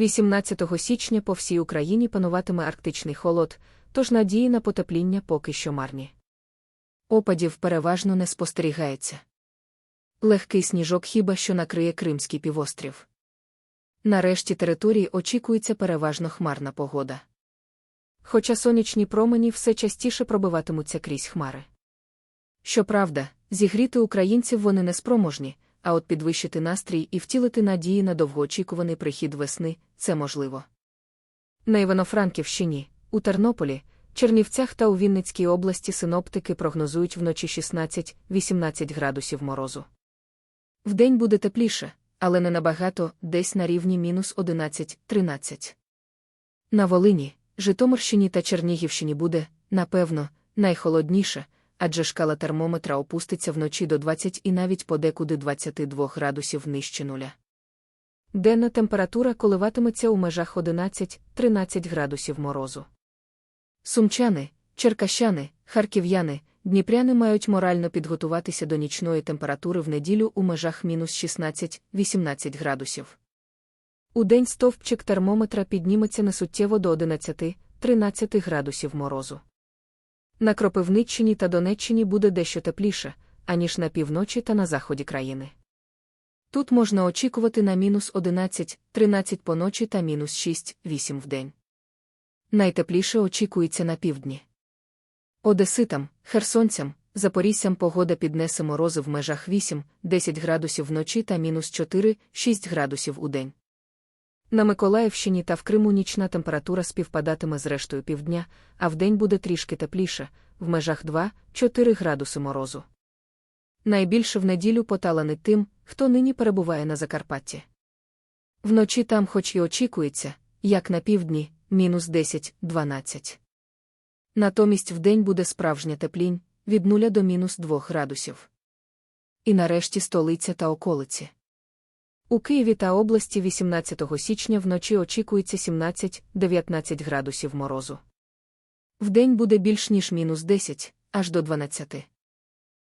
18 січня по всій Україні пануватиме арктичний холод, тож надії на потепління поки що марні. Опадів переважно не спостерігається. Легкий сніжок хіба що накриє Кримський півострів. Нарешті території очікується переважно хмарна погода. Хоча сонячні промені все частіше пробиватимуться крізь хмари. Щоправда, зігріти українців вони не спроможні, а от підвищити настрій і втілити надії на довгоочікуваний прихід весни це можливо. На Івано-Франківщині, у Тернополі, Чернівцях та у Вінницькій області синоптики прогнозують вночі 16-18 градусів морозу. Вдень буде тепліше, але не набагато, десь на рівні мінус 11-13. На Волині, Житомирщині та Чернігівщині буде, напевно, найхолодніше, адже шкала термометра опуститься вночі до 20 і навіть подекуди 22 градусів нижче нуля. Денна температура коливатиметься у межах 11-13 градусів морозу. Сумчани, черкащани, харків'яни, дніпряни мають морально підготуватися до нічної температури в неділю у межах мінус 16-18 градусів. У день стовпчик термометра підніметься несуттєво до 11-13 градусів морозу. На Кропивниччині та Донеччині буде дещо тепліше, аніж на півночі та на заході країни. Тут можна очікувати на мінус 11-13 по ночі та мінус 6-8 в день. Найтепліше очікується на півдні. Одеситам, херсонцям, запоріжцям погода піднесе морози в межах 8-10 градусів вночі та мінус 4-6 градусів у день. На Миколаївщині та в Криму нічна температура співпадатиме з рештою півдня, а вдень буде трішки тепліше, в межах 2-4 градуси морозу. Найбільше в неділю поталани тим, хто нині перебуває на Закарпатті. Вночі там, хоч і очікується, як на півдні, мінус 10-12. Натомість вдень буде справжня теплінь від 0 до мінус 2 градусів. І нарешті столиця та околиці. У Києві та області 18 січня вночі очікується 17-19 градусів морозу. Вдень буде більш ніж мінус 10, аж до 12.